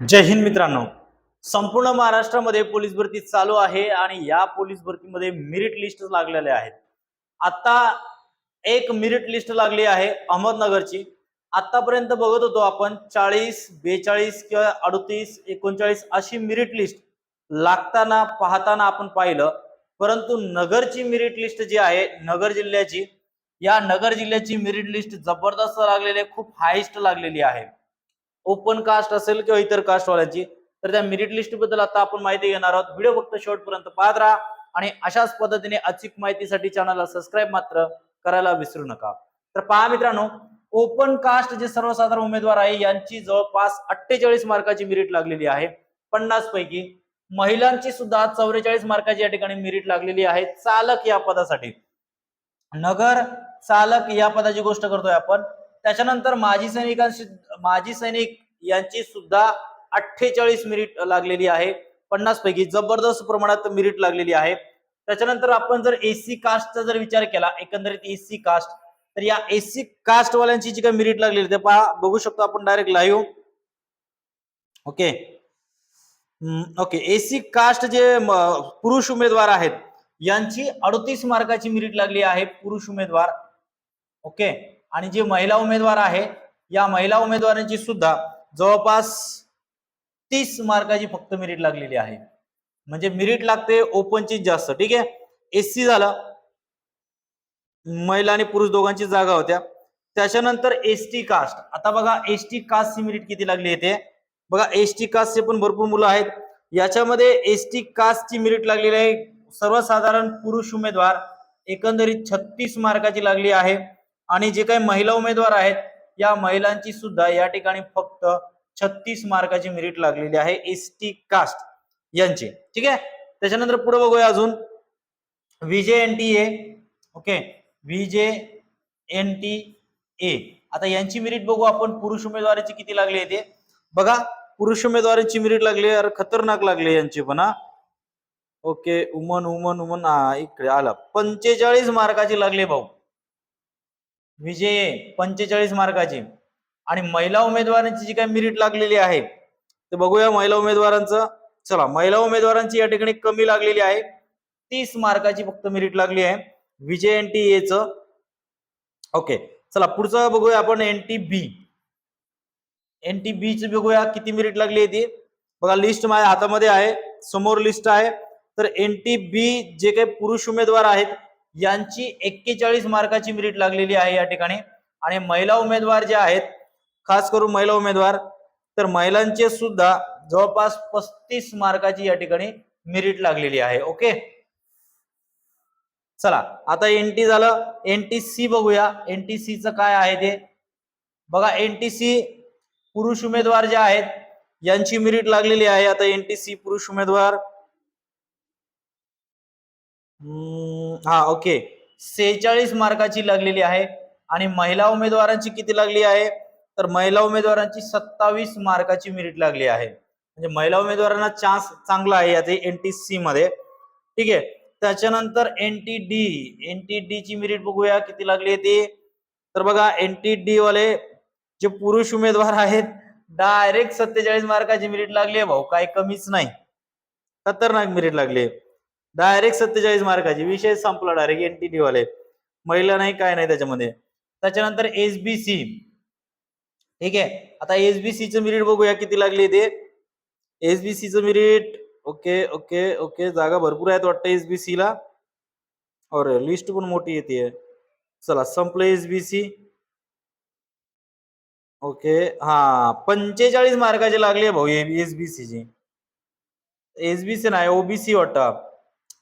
जय हिंद मित्रांनो. संपूर्ण महाराष्ट्रामध्ये पोलीस भरती चालू आहे आणि या पोलीस भरतीमध्ये मेरिट लिस्ट लागलेले आहेत. आता एक मेरिट लिस्ट लागली आहे अहमदनगरची. आतापर्यंत बघत होतो आपण चाळीस बेचाळीस किंवा अडतीस एकोणचाळीस अशी मेरिट लिस्ट लागताना पाहताना आपण पाहिलं. परंतु नगरची मेरिट लिस्ट जी आहे नगर जिल्ह्याची या नगर जिल्ह्याची मेरिट लिस्ट जबरदस्त लागलेली आहे खूप हायस्ट लागलेली आहे. ओपन कास्ट असेल किंवा इतर कास्टवाल्याची तर त्या मेरिट लिस्टबद्दल आता आपण माहिती घेणार आहोत. व्हिडिओ फक्त शेवटपर्यंत पाहत राहा आणि अशाच पद्धतीने अचूक माहितीसाठी चॅनलला सबस्क्राईब मात्र करायला विसरू नका. तर पहा मित्रांनो ओपन कास्ट जे सर्वसाधारण उमेदवार आहे यांची जवळपास अठ्ठेचाळीस मार्काची मेरिट लागलेली आहे. पन्नास पैकी महिलांची सुद्धा चौवेचाळीस मार्काची या ठिकाणी मेरिट लागलेली आहे. चालक या पदासाठी. नगर चालक या पदाची गोष्ट करतोय आपण. त्याच्यानंतर माजी सैनिकांशी माजी सैनिक यांची सुद्धा अठ्ठेचाळीस मिनिट लागलेली आहे. पन्नास पैकी जबरदस्त प्रमाणात मिरिट लागलेली आहे. त्याच्यानंतर आपण जर एसी कास्टचा जर विचार केला एकंदरीत एसी कास्ट तर या एसी कास्ट वाल्यांची जी काही मिरिट लागलेली ते पहा बघू शकतो आपण direct live okay okay SC caste जे पुरुष उमेदवार आहेत यांची अडतीस मार्काची मिरिट लागली आहे पुरुष उमेदवार. ओके आणि जे महिला उमेदवार आहे या महिला उमेदवारांची सुद्धा जवळपास तीस मार्काची फक्त मिरिट लागलेली आहे. म्हणजे मिरिट लागते ओपनची जास्त ठीक आहे? एससी झालं. महिला आणि पुरुष दोघांची जागा होत्या. त्याच्यानंतर एस टी कास्ट. आता बघा एस टी कास्टची मिरिट किती लागली येते बघा एस टी कास्टचे पण भरपूर मुलं आहेत. याच्यामध्ये एस टी कास्टची मिरिट लागलेली आहे. सर्वसाधारण पुरुष उमेदवार एकंदरीत छत्तीस मार्काची लागली आहे. आणि जे काही महिला उमेदवार आहेत या महिलांची सुद्धा या ठिकाणी फक्त छत्तीस मार्काची मेरिट लागलेली आहे. एस टी कास्ट यांची. ठीक आहे? त्याच्यानंतर पुढे बघूया अजून. VJ N T A okay VJ N T A आता यांची मेरिट बघू आपण. पुरुष उमेदवाराची किती लागली आहे ते? बघा. पुरुष उमेदवारांची मेरिट लागली अरे खतरनाक लागली यांची पण हा. ओके उमन उमन उमन. हा इकडे आला. पंचेचाळीस मार्काची लागली भाऊ. विजय पंचेचाळीस मार्काची. आणि महिला उमेदवारांची जी काही मिरिट लागलेली आहे ते बघूया महिला उमेदवारांचं. चला महिला उमेदवारांची या ठिकाणी कमी लागलेली आहे. तीस मार्काची फक्त मिरिट लागली आहे. VJ N T H okay चला पुढचं बघूया आपण N T B. N T B च बघूया किती मिरिट लागली आहे ती. बघा लिस्ट माझ्या हातामध्ये आहे समोर लिस्ट आहे. तर एन टी बी जे काही पुरुष उमेदवार आहेत यांची एक्केचाळीस मार्काची मेरिट लागलेली आहे या ठिकाणी. आणि महिला उमेदवार जे आहेत खास करून महिला उमेदवार तर महिलांचे सुद्धा जवळपास पस्तीस मार्काची या ठिकाणी मेरिट लागलेली आहे. ओके? चला आता एन टी झालं. एन टी सी बघूया. एन टी सी च काय आहे ते? बघा एन टी सी पुरुष उमेदवार जे आहेत यांची मेरिट लागलेली आहे. आता एन टी सी पुरुष उमेदवार हम्म, हा ओके सेहेचाळीस मार्काची लागलेली आहे. आणि महिला उमेदवारांची किती लागली आहे? तर महिला उमेदवारांची सत्तावीस मार्काची मेरिट लागली आहे. म्हणजे महिला उमेदवारांना चान्स चांगला आहे याचे एन टी सी मध्ये. ठीक आहे? त्याच्यानंतर N T D N T D ची मेरिट बघूया किती लागली आहे ती? तर बघा एन टी डी वाले जे पुरुष उमेदवार आहेत डायरेक्ट सत्तेचाळीस मार्काची मेरिट लागली आहे. भाऊ काही कमीच नाही. खतरनाक मेरिट लागली आहे. डायरेक्ट सत्तेचाळीस मार्काची. विषय संपला डायरेक्ट एन टी डी वाले. महिला नाही काय नाही त्याच्यामध्ये. त्याच्यानंतर एसबीसी ठीक आहे? आता एसबीसीचं मिरिट च बघूया किती लागली ते. एसबीसीचं मिरिट च ओके ओके ओके जागा भरपूर आहेत वाटतं एसबीसी ला. और लिस्ट पण मोठी येते. चला संपलं एसबीसी ओके हा. पंचेचाळीस मार्काची लागली आहे भाऊ एस बी सी ची. एस बी सी नाही ओबीसी वाटतं.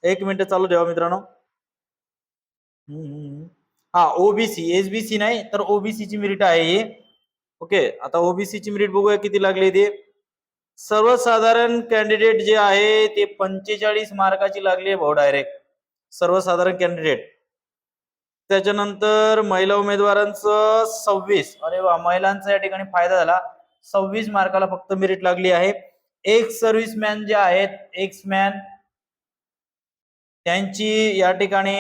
एक मिनिट चालू ठेवा मित्रांनो. हा ओबीसी एसबीसी नाही तर ओबीसी ची मेरिट आहे ही. ओके आता ओबीसी ची मेरिट बघूया किती लागली ते. सर्वसाधारण कॅन्डिडेट जे आहे ते पंचेचाळीस मार्काची लागली आहे भाऊ डायरेक्ट सर्वसाधारण कॅन्डिडेट त्याच्यानंतर महिला उमेदवारांचं सव्वीस. अरे वा महिलांचा या ठिकाणी फायदा झाला. सव्वीस मार्काला फक्त मेरिट लागली आहे. एक्स सर्व्हिसमॅन जे आहेत एक्स मॅन त्यांची या ठिकाणी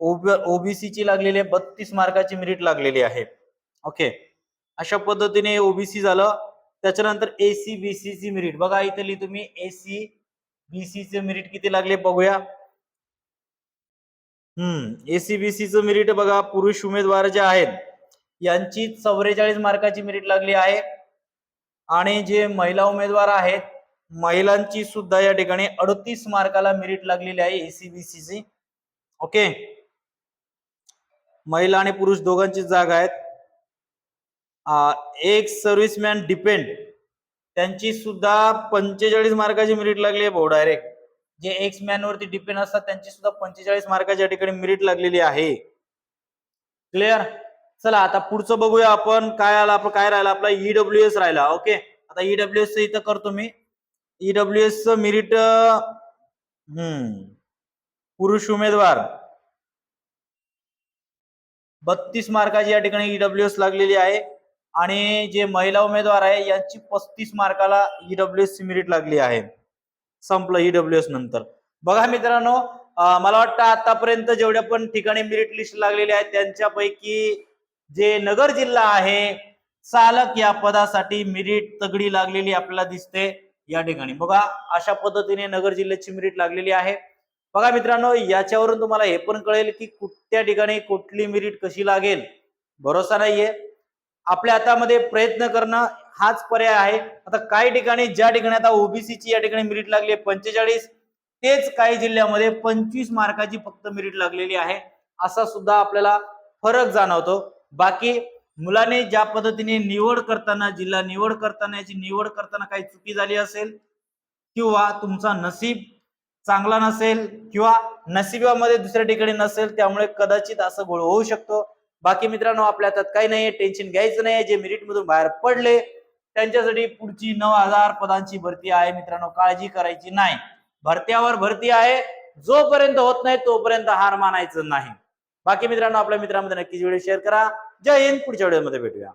ओबीसी ची लागलेली आहे बत्तीस मार्काची मेरिट लागलेली आहे. ओके अशा पद्धतीने ओबीसी झालं. त्याच्यानंतर एसी बीसी ची मेरिट बघा इथली तुम्ही एसी बीसी चे मेरिट किती लागले बघूया. हम्म एसीबीसी चं मेरिट बघा पुरुष उमेदवार जे आहेत यांची चौवेचाळीस मार्काची मेरिट लागली आहे. आणि जे महिला उमेदवार आहेत महिलांची सुद्धा या ठिकाणी अडतीस मार्काला मेरिट लागलेली आहे एसीबीसी ची. ओके महिला आणि पुरुष दोघांची जागा आहेत. एक सर्व्हिसमॅन डिपेंड त्यांची सुद्धा पंचेचाळीस मार्काची मेरिट लागली आहे भाऊ डायरेक्ट जे एक्स मॅन वरती डिपेंड असतात त्यांची सुद्धा पंचेचाळीस मार्काच्या ठिकाणी मेरिट लागलेली आहे. क्लिअर चला आता पुढचं बघूया आपण. काय आला आपण काय राहिला आपला? ईडब्ल्यू एस राहिला. ओके आता ईडब्ल्यू एस इथं करतो मी. ईडब्ल्यू एस च मेरिट हम्म पुरुष उमेदवार. बत्तीस मार्काची या ठिकाणी ईडब्ल्यू एस लागलेली आहे. आणि जे महिला उमेदवार आहे यांची पस्तीस मार्काला ईडब्ल्यू एस ची मेरिट लागली आहे. संपलं ईडब्ल्यू एस नंतर. बघा मित्रांनो मला वाटतं आतापर्यंत जेवढ्या पण ठिकाणी मेरिट लिस्ट लागलेली आहे त्यांच्यापैकी जे नगर जिल्हा आहे चालक या पदासाठी मेरिट तगडी लागलेली आपल्याला दिसते. या ठिकाणी. बघा अशा पद्धतीने नगर जिल्ह्याची मिरीट लागलेली आहे. बघा मित्रांनो याच्यावरून तुम्हाला हे पण कळेल की कुठल्या ठिकाणी कुठली मिरीट कशी लागेल. भरोसा नाहीये. आपल्या हातामध्ये प्रयत्न करणं हाच पर्याय आहे. आता काही ठिकाणी ज्या ठिकाणी आता ओबीसीची या ठिकाणी मिरीट लागली आहे पंचेचाळीस तेच काही जिल्ह्यामध्ये पंचवीस मार्काची फक्त मिरीट लागलेली आहे. असा सुद्धा आपल्याला फरक जाणवतो. बाकी मुलांनी ज्या पद्धतीने निवड करताना जिल्हा निवड करताना याची निवड करताना काही चुकी झाली असेल किंवा तुमचा नसीब चांगला नसेल किंवा नसिबामध्ये दुसऱ्या ठिकाणी नसेल त्यामुळे कदाचित असं गोळ होऊ शकतो. बाकी मित्रांनो आपल्या हातात काही नाहीये टेन्शन घ्यायचं नाही जे मेरिट मधून बाहेर पडले त्यांच्यासाठी पुढची नऊ हजार पदांची भरती आहे. मित्रांनो काळजी करायची नाही. भरत्यावर भरती आहे. जोपर्यंत होत नाही तोपर्यंत हार मानायचं नाही. बाकी मित्रांनो आपल्या मित्रांमध्ये नक्कीच व्हिडिओ शेअर करा. जय हिंद पुढच्या व्हिडिओमध्ये भेटूया.